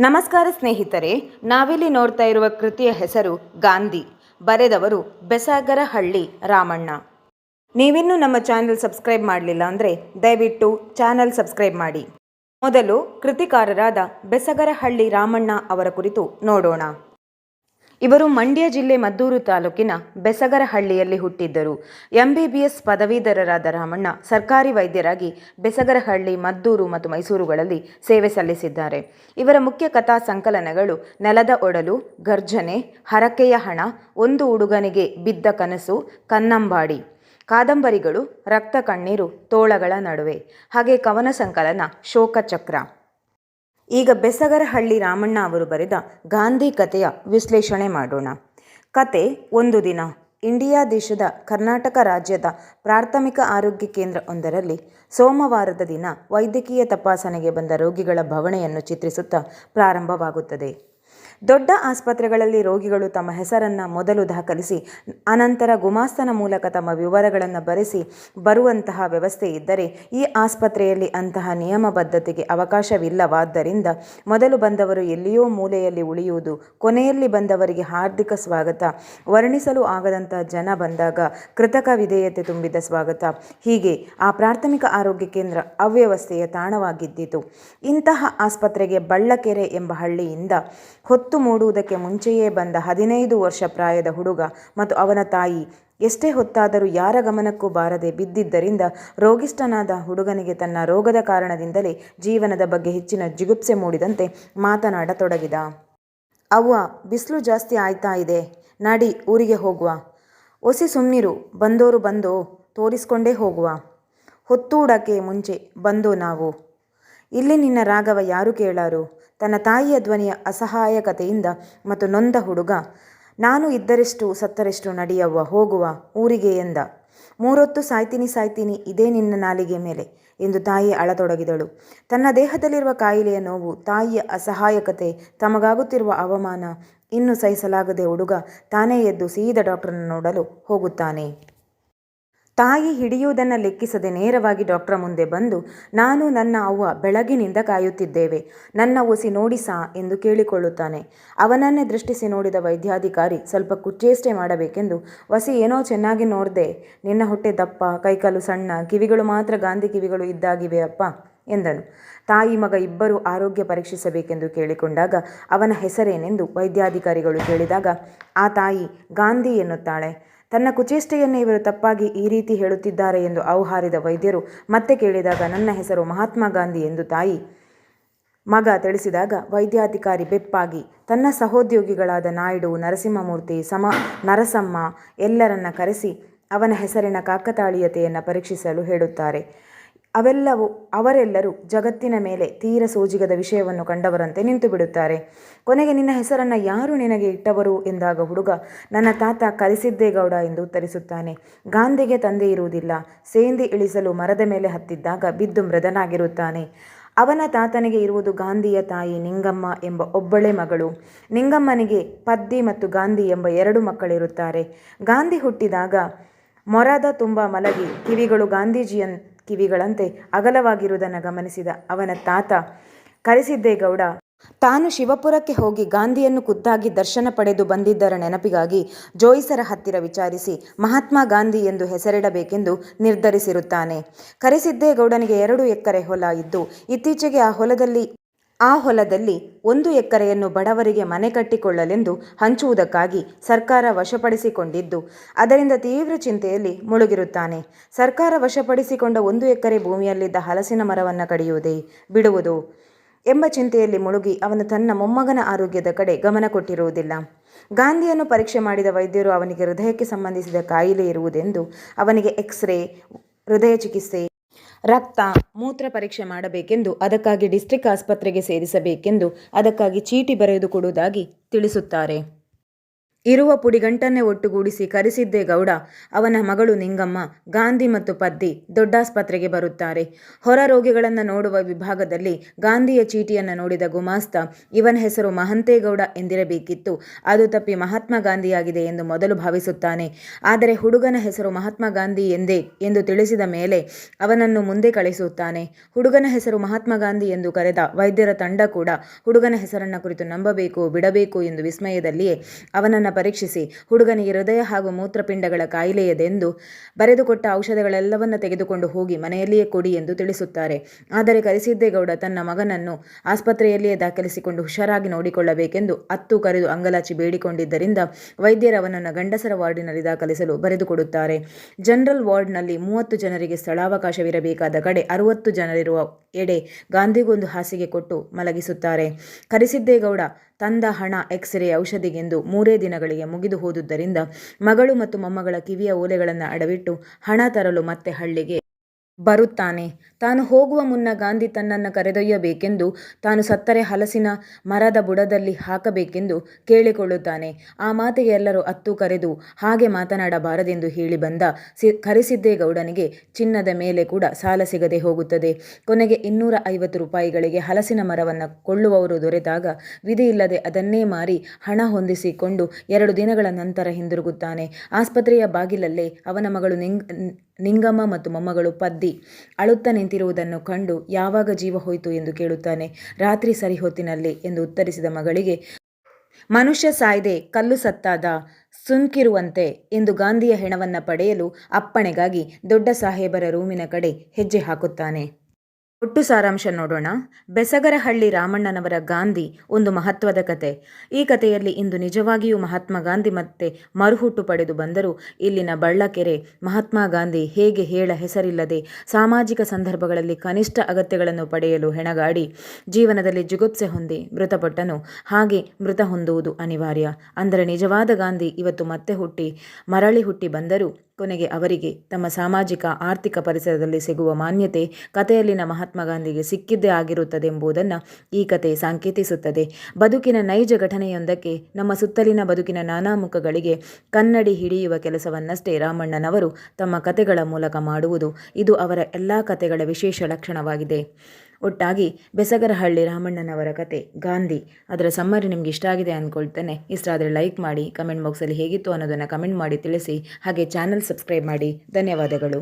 ನಮಸ್ಕಾರ ಸ್ನೇಹಿತರೆ, ನಾವಿಲ್ಲಿ ನೋಡ್ತಾ ಇರುವ ಕೃತಿಯ ಹೆಸರು ಗಾಂಧಿ. ಬರೆದವರು ಬೆಸಗರಹಳ್ಳಿ ರಾಮಣ್ಣ. ನೀವಿನ್ನೂ ನಮ್ಮ ಚಾನೆಲ್ ಸಬ್ಸ್ಕ್ರೈಬ್ ಮಾಡಲಿಲ್ಲ ಅಂದರೆ ದಯವಿಟ್ಟು ಚಾನೆಲ್ ಸಬ್ಸ್ಕ್ರೈಬ್ ಮಾಡಿ. ಮೊದಲು ಕೃತಿಕಾರರಾದ ಬೆಸಗರಹಳ್ಳಿ ರಾಮಣ್ಣ ಅವರ ಕುರಿತು ನೋಡೋಣ. ಇವರು ಮಂಡ್ಯ ಜಿಲ್ಲೆ ಮದ್ದೂರು ತಾಲೂಕಿನ ಬೆಸಗರಹಳ್ಳಿಯಲ್ಲಿ ಹುಟ್ಟಿದ್ದರು. ಎಂಬಿಬಿಎಸ್ ಪದವೀಧರರಾದ ರಾಮಣ್ಣ ಸರ್ಕಾರಿ ವೈದ್ಯರಾಗಿ ಬೆಸಗರಹಳ್ಳಿ, ಮದ್ದೂರು ಮತ್ತು ಮೈಸೂರುಗಳಲ್ಲಿ ಸೇವೆ ಸಲ್ಲಿಸಿದ್ದಾರೆ. ಇವರ ಮುಖ್ಯ ಕಥಾ ಸಂಕಲನಗಳು ನೆಲದ ಒಡಲು, ಗರ್ಜನೆ, ಹರಕೆಯ ಹಣ, ಒಂದು ಹುಡುಗನಿಗೆ ಬಿದ್ದ ಕನಸು, ಕನ್ನಂಬಾಡಿ. ಕಾದಂಬರಿಗಳು, ರಕ್ತ ಕಣ್ಣೀರು, ತೋಳಗಳ ನಡುವೆ. ಹಾಗೆ ಕವನ ಸಂಕಲನ ಶೋಕಚಕ್ರ. ಈಗ ಬೆಸಗರಹಳ್ಳಿ ರಾಮಣ್ಣ ಅವರು ಬರೆದ ಗಾಂಧಿ ಕಥೆಯ ವಿಶ್ಲೇಷಣೆ ಮಾಡೋಣ. ಕತೆ ಒಂದು ದಿನ. ಇಂಡಿಯಾ ದೇಶದ ಕರ್ನಾಟಕ ರಾಜ್ಯದ ಪ್ರಾಥಮಿಕ ಆರೋಗ್ಯ ಕೇಂದ್ರ ಒಂದರಲ್ಲಿ ಸೋಮವಾರದ ದಿನ ವೈದ್ಯಕೀಯ ತಪಾಸಣೆಗೆ ಬಂದ ರೋಗಿಗಳ ಭವಣೆಯನ್ನು ಚಿತ್ರಿಸುತ್ತಾ ಪ್ರಾರಂಭವಾಗುತ್ತದೆ. ದೊಡ್ಡ ಆಸ್ಪತ್ರೆಗಳಲ್ಲಿ ರೋಗಿಗಳು ತಮ್ಮ ಹೆಸರನ್ನು ಮೊದಲು ದಾಖಲಿಸಿ, ಅನಂತರ ಗುಮಾಸ್ತನ ಮೂಲಕ ತಮ್ಮ ವಿವರಗಳನ್ನು ಬರೆಸಿ ಬರುವಂತಹ ವ್ಯವಸ್ಥೆ ಇದ್ದರೆ ಈ ಆಸ್ಪತ್ರೆಯಲ್ಲಿ ಅಂತಹ ನಿಯಮಬದ್ಧತೆಗೆ ಅವಕಾಶವಿಲ್ಲವಾದ್ದರಿಂದ ಮೊದಲು ಬಂದವರು ಎಲ್ಲಿಯೋ ಮೂಲೆಯಲ್ಲಿ ಉಳಿಯುವುದು, ಕೊನೆಯಲ್ಲಿ ಬಂದವರಿಗೆ ಹಾರ್ದಿಕ ಸ್ವಾಗತ. ವರ್ಣಿಸಲು ಆಗದಂತಹ ಜನ ಬಂದಾಗ ಕೃತಕ ವಿಧೇಯತೆ ತುಂಬಿದ ಸ್ವಾಗತ. ಹೀಗೆ ಆ ಪ್ರಾಥಮಿಕ ಆರೋಗ್ಯ ಕೇಂದ್ರ ಅವ್ಯವಸ್ಥೆಯ ತಾಣವಾಗಿದ್ದಿತು. ಇಂತಹ ಆಸ್ಪತ್ರೆಗೆ ಬಳ್ಳಕೆರೆ ಎಂಬ ಹಳ್ಳಿಯಿಂದ ಹೊತ್ತು ಮೂಡುವುದಕ್ಕೆ ಮುಂಚೆಯೇ ಬಂದ ಹದಿನೈದು ವರ್ಷ ಪ್ರಾಯದ ಹುಡುಗ ಮತ್ತು ಅವನ ತಾಯಿ, ಎಷ್ಟೇ ಹೊತ್ತಾದರೂ ಯಾರ ಗಮನಕ್ಕೂ ಬಾರದೆ ಬಿದ್ದಿದ್ದರಿಂದ ರೋಗಿಷ್ಠನಾದ ಹುಡುಗನಿಗೆ ತನ್ನ ರೋಗದ ಕಾರಣದಿಂದಲೇ ಜೀವನದ ಬಗ್ಗೆ ಹೆಚ್ಚಿನ ಜಿಗುಪ್ಸೆ ಮೂಡಿದಂತೆ ಮಾತನಾಡತೊಡಗಿದ. ಅವ್ವ, ಬಿಸಿಲು ಜಾಸ್ತಿ ಆಯ್ತಾ ಇದೆ? ನಡಿ, ಊರಿಗೆ ಹೋಗುವ. ಒಸಿ ಸುಮ್ಮನಿರು ಬಂದೋರು ಬಂದೋ ತೋರಿಸ್ಕೊಂಡೇ ಹೋಗುವ. ಹೊತ್ತೂಡಕ್ಕೆ ಮುಂಚೆ ಬಂದೋ ನಾವು. ಇಲ್ಲಿ ನಿನ್ನ ರಾಗವ ಯಾರು ಕೇಳಾರು? ತನ್ನ ತಾಯಿಯ ಧ್ವನಿಯ ಅಸಹಾಯಕತೆಯಿಂದ ಮತ್ತು ನೊಂದ ಹುಡುಗ, ನಾನು ಇದ್ದರೆಷ್ಟು ಸತ್ತರೆಷ್ಟು ನಡೆಯವ್ವ, ಹೋಗುವ, ಊರಿಗೆ ಎಂದ. ಮೂರೊತ್ತು ಸಾಯ್ತೀನಿ ಸಾಯ್ತೀನಿ, ಇದೇ ನಿನ್ನ ನಾಲಿಗೆ ಮೇಲೆ ಎಂದು ತಾಯಿ ಅಳತೊಡಗಿದಳು. ತನ್ನ ದೇಹದಲ್ಲಿರುವ ಕಾಯಿಲೆಯ ನೋವು, ತಾಯಿಯ ಅಸಹಾಯಕತೆ, ತಮಗಾಗುತ್ತಿರುವ ಅವಮಾನ, ಇನ್ನು ಸಹಿಸಲಾಗದೆ ಹುಡುಗ ತಾನೇ ಎದ್ದು ಸೀದ ಡಾಕ್ಟರನ್ನು ನೋಡಲು ಹೋಗುತ್ತಾನೆ. ತಾಯಿ ಹಿಡಿಯುವುದನ್ನು ಲೆಕ್ಕಿಸದೆ ನೇರವಾಗಿ ಡಾಕ್ಟರ್ ಮುಂದೆ ಬಂದು, ನಾನು ನನ್ನ ಅವ್ವ ಬೆಳಗಿನಿಂದ ಕಾಯುತ್ತಿದ್ದೇವೆ. ನನ್ನ ಒಸಿ ನೋಡಿಸಾ ಎಂದು ಕೇಳಿಕೊಳ್ಳುತ್ತಾನೆ. ಅವನನ್ನೇ ದೃಷ್ಟಿಸಿ ನೋಡಿದ ವೈದ್ಯಾಧಿಕಾರಿ, ಸ್ವಲ್ಪ ಕುಚ್ಚೇಷ್ಟೆ ಮಾಡಬೇಕೆಂದು ವಸಿ ಏನೋ ಚೆನ್ನಾಗಿ ನೋಡ್ದೆ. ನಿನ್ನ ಹೊಟ್ಟೆ ದಪ್ಪ, ಕೈಕಾಲು ಸಣ್ಣ, ಕಿವಿಗಳು ಮಾತ್ರ ಗಾಂಧಿ ಕಿವಿಗಳು ಇದ್ದಾಗಿವೆ ಅಪ್ಪ ಎಂದನು. ತಾಯಿ ಮಗ ಇಬ್ಬರು ಆರೋಗ್ಯ ಪರೀಕ್ಷಿಸಬೇಕೆಂದು ಕೇಳಿಕೊಂಡಾಗ ಅವನ ಹೆಸರೇನೆಂದು ವೈದ್ಯಾಧಿಕಾರಿಗಳು ಕೇಳಿದಾಗ, ಆ ತಾಯಿ ಗಾಂಧಿ ಎನ್ನುತ್ತಾಳೆ. ತನ್ನ ಕುಚೇಷ್ಟೆಯನ್ನೇ ಇವರು ತಪ್ಪಾಗಿ ಈ ರೀತಿ ಹೇಳುತ್ತಿದ್ದಾರೆ ಎಂದು ಔಹಾರಿದ ವೈದ್ಯರು ಮತ್ತೆ ಕೇಳಿದಾಗ, ನನ್ನ ಹೆಸರು ಮಹಾತ್ಮ ಗಾಂಧಿ ಎಂದು ತಾಯಿ ಮಗ ತಿಳಿಸಿದಾಗ, ವೈದ್ಯಾಧಿಕಾರಿ ಬೆಪ್ಪಾಗಿ, ತನ್ನ ಸಹೋದ್ಯೋಗಿಗಳಾದ ನಾಯ್ಡು, ನರಸಿಂಹಮೂರ್ತಿ, ಸಮ, ನರಸಮ್ಮ ಎಲ್ಲರನ್ನ ಕರೆಸಿ ಅವನ ಹೆಸರಿನ ಕಾಕತಾಳೀಯತೆಯನ್ನು ಪರೀಕ್ಷಿಸಲು ಹೇಳುತ್ತಾರೆ. ಅವೆಲ್ಲವೂ ಅವರೆಲ್ಲರೂ ಜಗತ್ತಿನ ಮೇಲೆ ತೀರ ಸೋಜಿಗದ ವಿಷಯವನ್ನು ಕಂಡವರಂತೆ ನಿಂತು ಬಿಡುತ್ತಾರೆ. ಕೊನೆಗೆ ನಿನ್ನ ಹೆಸರನ್ನು ಯಾರು ನಿನಗೆ ಇಟ್ಟವರು ಎಂದಾಗ ಹುಡುಗ, ನನ್ನ ತಾತ ಕಲಿಸಿದ್ದೇಗೌಡ ಎಂದು ಉತ್ತರಿಸುತ್ತಾನೆ. ಗಾಂಧಿಗೆ ತಂದೆ ಇರುವುದಿಲ್ಲ. ಸೇಂದಿ ಇಳಿಸಲು ಮರದ ಮೇಲೆ ಹತ್ತಿದ್ದಾಗ ಬಿದ್ದು ಮೃದನಾಗಿರುತ್ತಾನೆ ಅವನ ತಾತನಿಗೆ ಇರುವುದು ಗಾಂಧಿಯ ತಾಯಿ ನಿಂಗಮ್ಮ ಎಂಬ ಒಬ್ಬಳೆ ಮಗಳು. ನಿಂಗಮ್ಮನಿಗೆ ಪದ್ದಿ ಮತ್ತು ಗಾಂಧಿ ಎಂಬ ಎರಡು ಮಕ್ಕಳಿರುತ್ತಾರೆ. ಗಾಂಧಿ ಹುಟ್ಟಿದಾಗ ಮೊರದ ತುಂಬ ಮಲಗಿ ಕಿವಿಗಳು ಗಾಂಧೀಜಿಯನ್ ಕಿವಿಗಳಂತೆ ಅಗಲವಾಗಿರುವುದನ್ನು ಗಮನಿಸಿದ ಅವನ ತಾತ ಕರೆಸಿದ್ದೇಗೌಡ ತಾನು ಶಿವಪುರಕ್ಕೆ ಹೋಗಿ ಗಾಂಧಿಯನ್ನು ಖುದ್ದಾಗಿ ದರ್ಶನ ಪಡೆದು ಬಂದಿದ್ದರ ನೆನಪಿಗಾಗಿ ಜೋಯಿಸರ ಹತ್ತಿರ ವಿಚಾರಿಸಿ ಮಹಾತ್ಮ ಗಾಂಧಿ ಎಂದು ಹೆಸರಿಡಬೇಕೆಂದು ನಿರ್ಧರಿಸಿರುತ್ತಾನೆ. ಕರೆಸಿದ್ದೇಗೌಡನಿಗೆ ಎರಡು ಎಕರೆ ಹೊಲ ಇದ್ದು, ಇತ್ತೀಚೆಗೆ ಆ ಹೊಲದಲ್ಲಿ ಆ ಹೊಲದಲ್ಲಿ ಒಂದು ಎಕರೆಯನ್ನು ಬಡವರಿಗೆ ಮನೆ ಕಟ್ಟಿಕೊಳ್ಳಲೆಂದು ಹಂಚುವುದಕ್ಕಾಗಿ ಸರ್ಕಾರ ವಶಪಡಿಸಿಕೊಂಡಿದ್ದು, ಅದರಿಂದ ತೀವ್ರ ಚಿಂತೆಯಲ್ಲಿ ಮುಳುಗಿರುತ್ತಾನೆ. ಸರ್ಕಾರ ವಶಪಡಿಸಿಕೊಂಡ ಒಂದು ಎಕರೆ ಭೂಮಿಯಲ್ಲಿದ್ದ ಹಲಸಿನ ಮರವನ್ನು ಕಡಿಯುವುದೇ ಬಿಡುವುದು ಎಂಬ ಚಿಂತೆಯಲ್ಲಿ ಮುಳುಗಿ ಅವನು ತನ್ನ ಮೊಮ್ಮಗನ ಆರೋಗ್ಯದ ಕಡೆ ಗಮನ ಕೊಟ್ಟಿರುವುದಿಲ್ಲ. ಗಾಂಧಿಯನ್ನು ಪರೀಕ್ಷೆ ಮಾಡಿದ ವೈದ್ಯರು ಅವನಿಗೆ ಹೃದಯಕ್ಕೆ ಸಂಬಂಧಿಸಿದ ಕಾಯಿಲೆ ಇರುವುದೆಂದು ಅವನಿಗೆ ಎಕ್ಸ್ರೇ, ಹೃದಯ ಚಿಕಿತ್ಸೆ ರಕ್ತ ಮೂತ್ರ ಪರೀಕ್ಷೆ ಮಾಡಬೇಕೆಂದು ಅದಕ್ಕಾಗಿ ಡಿಸ್ಟ್ರಿಕ್ಟ್ ಆಸ್ಪತ್ರೆಗೆ ಸೇರಿಸಬೇಕೆಂದು ಅದಕ್ಕಾಗಿ ಚೀಟಿ ಬರೆದು ಕೊಡುವುದಾಗಿ ತಿಳಿಸುತ್ತಾರೆ. ಇರುವ ಪುಡಿಗಂಟನ್ನೇ ಒಟ್ಟುಗೂಡಿಸಿ ಕರೆಸಿದ್ದೇಗೌಡ ಅವನ ಮಗಳು ನಿಂಗಮ್ಮ, ಗಾಂಧಿ ಮತ್ತು ಪದ್ದಿ ದೊಡ್ಡಾಸ್ಪತ್ರೆಗೆ ಬರುತ್ತಾರೆ. ಹೊರ ರೋಗಿಗಳನ್ನು ನೋಡುವ ವಿಭಾಗದಲ್ಲಿ ಗಾಂಧಿಯ ಚೀಟಿಯನ್ನು ನೋಡಿದ ಗುಮಾಸ್ತ, ಇವನ ಹೆಸರು ಮಹಂತೇಗೌಡ ಎಂದಿರಬೇಕಿತ್ತು. ಅದು ತಪ್ಪಿ ಮಹಾತ್ಮ ಗಾಂಧಿಯಾಗಿದೆ ಎಂದು ಮೊದಲು ಭಾವಿಸುತ್ತಾನೆ. ಆದರೆ ಹುಡುಗನ ಹೆಸರು ಮಹಾತ್ಮ ಗಾಂಧಿ ಎಂದೇ ಎಂದು ತಿಳಿಸಿದ ಮೇಲೆ ಅವನನ್ನು ಮುಂದೆ ಕಳಿಸುತ್ತಾನೆ. ಹುಡುಗನ ಹೆಸರು ಮಹಾತ್ಮ ಗಾಂಧಿ ಎಂದು ಕರೆದ ವೈದ್ಯರ ತಂಡ ಕೂಡ ಹುಡುಗನ ಹೆಸರನ್ನ ಕುರಿತು ನಂಬಬೇಕು, ಬಿಡಬೇಕು ಎಂದು ವಿಸ್ಮಯದಲ್ಲಿಯೇ ಅವನನ್ನು ಪರೀಕ್ಷಿಸಿ. ಹುಡುಗನಿಗೆ ಹೃದಯ ಹಾಗೂ ಮೂತ್ರಪಿಂಡಗಳ ಕಾಯಿಲೆಯದೆಂದು ಬರೆದುಕೊಟ್ಟ ಔಷಧಗಳೆಲ್ಲವನ್ನ ತೆಗೆದುಕೊಂಡು ಹೋಗಿ ಮನೆಯಲ್ಲಿಯೇ ಕೊಡಿ ಎಂದು ತಿಳಿಸುತ್ತಾರೆ. ಆದರೆ ಕರಿಸಿದ್ದೇಗೌಡ ತನ್ನ ಮಗನನ್ನು ಆಸ್ಪತ್ರೆಯಲ್ಲಿಯೇ ದಾಖಲಿಸಿಕೊಂಡು ಹುಷಾರಾಗಿ ನೋಡಿಕೊಳ್ಳಬೇಕೆಂದು ಅತ್ತು ಕರೆದು ಅಂಗಲಾಚಿ ಬೇಡಿಕೊಂಡಿದ್ದರಿಂದ ವೈದ್ಯರು ಅವನನ್ನು ಗಂಡಸರ ವಾರ್ಡಿನಲ್ಲಿ ದಾಖಲಿಸಲು ಬರೆದುಕೊಡುತ್ತಾರೆ. ಜನರಲ್ ವಾರ್ಡ್ನಲ್ಲಿ ಮೂವತ್ತು ಜನರಿಗೆ ಸ್ಥಳಾವಕಾಶವಿರಬೇಕಾದ ಕಡೆ ಅರುವತ್ತು ಜನರಿರುವ ಎಡೆ ಗಾಂಧಿಗೊಂದು ಹಾಸಿಗೆ ಕೊಟ್ಟು ಮಲಗಿಸುತ್ತಾರೆ. ಕರಿಸಿದ್ದೇಗೌಡ, ತಂದ ಹಣ, ಎಕ್ಸ್ರೇ ಔಷಧಿಗೆಂದು ಮೂರೇ ದಿನಗಳಿಗೆ ಮುಗಿದು ಹೋದುದರಿಂದ ಮಗಳು ಮತ್ತು ಮೊಮ್ಮಗಳ ಕಿವಿಯ ಓಲೆಗಳನ್ನು ಅಡವಿಟ್ಟು ಹಣ ತರಲು ಮತ್ತೆ ಹಳ್ಳಿಗೆ ಬರುತ್ತಾನೆ. ತಾನು ಹೋಗುವ ಮುನ್ನ ಗಾಂಧಿ ತನ್ನನ್ನು ಕರೆದೊಯ್ಯಬೇಕೆಂದು, ತಾನು ಸತ್ತರೆ ಹಲಸಿನ ಮರದ ಬುಡದಲ್ಲಿ ಹಾಕಬೇಕೆಂದು ಕೇಳಿಕೊಳ್ಳುತ್ತಾನೆ. ಆ ಮಾತಿಗೆ ಎಲ್ಲರೂ ಅತ್ತು ಕರೆದು ಹಾಗೆ ಮಾತನಾಡಬಾರದೆಂದು ಹೇಳಿ ಬಂದ ಸಿ ಕರೆಸಿದ್ದೇಗೌಡನಿಗೆ ಚಿನ್ನದ ಮೇಲೆ ಕೂಡ ಸಾಲ ಸಿಗದೆ ಹೋಗುತ್ತದೆ. ಕೊನೆಗೆ ಇನ್ನೂರ ಐವತ್ತು ರೂಪಾಯಿಗಳಿಗೆ ಹಲಸಿನ ಮರವನ್ನು ಕೊಳ್ಳುವವರು ದೊರೆತಾಗ ವಿಧಿಯಿಲ್ಲದೆ ಅದನ್ನೇ ಮಾರಿ ಹಣ ಹೊಂದಿಸಿಕೊಂಡು ಎರಡು ದಿನಗಳ ನಂತರ ಹಿಂದಿರುಗುತ್ತಾನೆ. ಆಸ್ಪತ್ರೆಯ ಬಾಗಿಲಲ್ಲೇ ಅವನ ಮಗಳು ನಿಂಗ್ ನಿಂಗಮ್ಮ ಮತ್ತು ಮೊಮ್ಮಗಳು ಪದ್ದಿ ಅಳುತ್ತಾ ನಿಂತಿರುವುದನ್ನು ಕಂಡು ಯಾವಾಗ ಜೀವ ಹೋಯಿತು ಎಂದು ಕೇಳುತ್ತಾನೆ. ರಾತ್ರಿ ಸರಿ ಹೊತ್ತಿನಲ್ಲಿ ಎಂದು ಉತ್ತರಿಸಿದ ಮಗಳಿಗೆ, ಮನುಷ್ಯ ಸಾಯ್ದೆ ಕಲ್ಲು ಸತ್ತಾದ ಸುಂಕಿರುವಂತೆ ಎಂದು ಗಾಂಧಿಯ ಹೆಣವನ್ನ ಪಡೆಯಲು ಅಪ್ಪಣೆಗಾಗಿ ದೊಡ್ಡ ಸಾಹೇಬರ ರೂಮಿನ ಕಡೆ ಹೆಜ್ಜೆ ಹಾಕುತ್ತಾನೆ. ಒಟ್ಟು ಸಾರಾಂಶ ನೋಡೋಣ. ಬೆಸಗರಹಳ್ಳಿ ರಾಮಣ್ಣನವರ ಗಾಂಧಿ, ಒಂದು ಮಹತ್ವದ ಕತೆ. ಈ ಕಥೆಯಲ್ಲಿ ಇಂದು ನಿಜವಾಗಿಯೂ ಮಹಾತ್ಮ ಗಾಂಧಿ ಮತ್ತೆ ಮರುಹುಟ್ಟು ಪಡೆದು ಬಂದರೂ ಇಲ್ಲಿನ ಬಳ್ಳಕೆರೆ ಮಹಾತ್ಮ ಗಾಂಧಿ ಹೇಗೆ ಹೇಳ ಹೆಸರಿಲ್ಲದೆ ಸಾಮಾಜಿಕ ಸಂದರ್ಭಗಳಲ್ಲಿ ಕನಿಷ್ಠ ಅಗತ್ಯಗಳನ್ನು ಪಡೆಯಲು ಹೆಣಗಾಡಿ, ಜೀವನದಲ್ಲಿ ಜುಗುಪ್ಸೆ ಹೊಂದಿ ಮೃತಪಟ್ಟನು, ಹಾಗೆ ಮೃತ ಹೊಂದುವುದು ಅನಿವಾರ್ಯ. ಅಂದರೆ ನಿಜವಾದ ಗಾಂಧಿ ಇವತ್ತು ಮತ್ತೆ ಹುಟ್ಟಿ, ಮರಳಿ ಹುಟ್ಟಿ ಬಂದರೂ ಕೊನೆಗೆ ಅವರಿಗೆ ತಮ್ಮ ಸಾಮಾಜಿಕ, ಆರ್ಥಿಕ ಪರಿಸರದಲ್ಲಿ ಸಿಗುವ ಮಾನ್ಯತೆ ಕಥೆಯಲ್ಲಿನ ಮಹಾತ್ಮ ಗಾಂಧಿಗೆ ಸಿಕ್ಕಿದ್ದೇ ಆಗಿರುತ್ತದೆ ಎಂಬುದನ್ನು ಈ ಕತೆ ಸಂಕೇತಿಸುತ್ತದೆ. ಬದುಕಿನ ನೈಜ ಘಟನೆಯೊಂದಕ್ಕೆ ನಮ್ಮ ಸುತ್ತಲಿನ ಬದುಕಿನ ನಾನಾ ಮುಖಗಳಿಗೆ ಕನ್ನಡಿ ಹಿಡಿಯುವ ಕೆಲಸವನ್ನಷ್ಟೇ ರಾಮಣ್ಣನವರು ತಮ್ಮ ಕತೆಗಳ ಮೂಲಕ ಮಾಡುವುದು. ಇದು ಅವರ ಎಲ್ಲ ಕತೆಗಳ ವಿಶೇಷ ಲಕ್ಷಣವಾಗಿದೆ. ಒಟ್ಟಾಗಿ ಬೆಸಗರಹಳ್ಳಿ ರಾಮಣ್ಣನವರ ಕತೆ, ಗಾಂಧಿ. ಅದರ ಸಮ್ಮರಿ ನಿಮ್ಗೆ ಇಷ್ಟ ಆಗಿದೆ ಅಂದ್ಕೊಳ್ತೇನೆ ಇಷ್ಟ ಆದರೆ ಲೈಕ್ ಮಾಡಿ ಕಮೆಂಟ್ ಬಾಕ್ಸಲ್ಲಿ ಹೇಗಿತ್ತು ಅನ್ನೋದನ್ನು ಕಮೆಂಟ್ ಮಾಡಿ ತಿಳಿಸಿ, ಹಾಗೆ ಚಾನಲ್ ಸಬ್ಸ್ಕ್ರೈಬ್ ಮಾಡಿ. ಧನ್ಯವಾದಗಳು.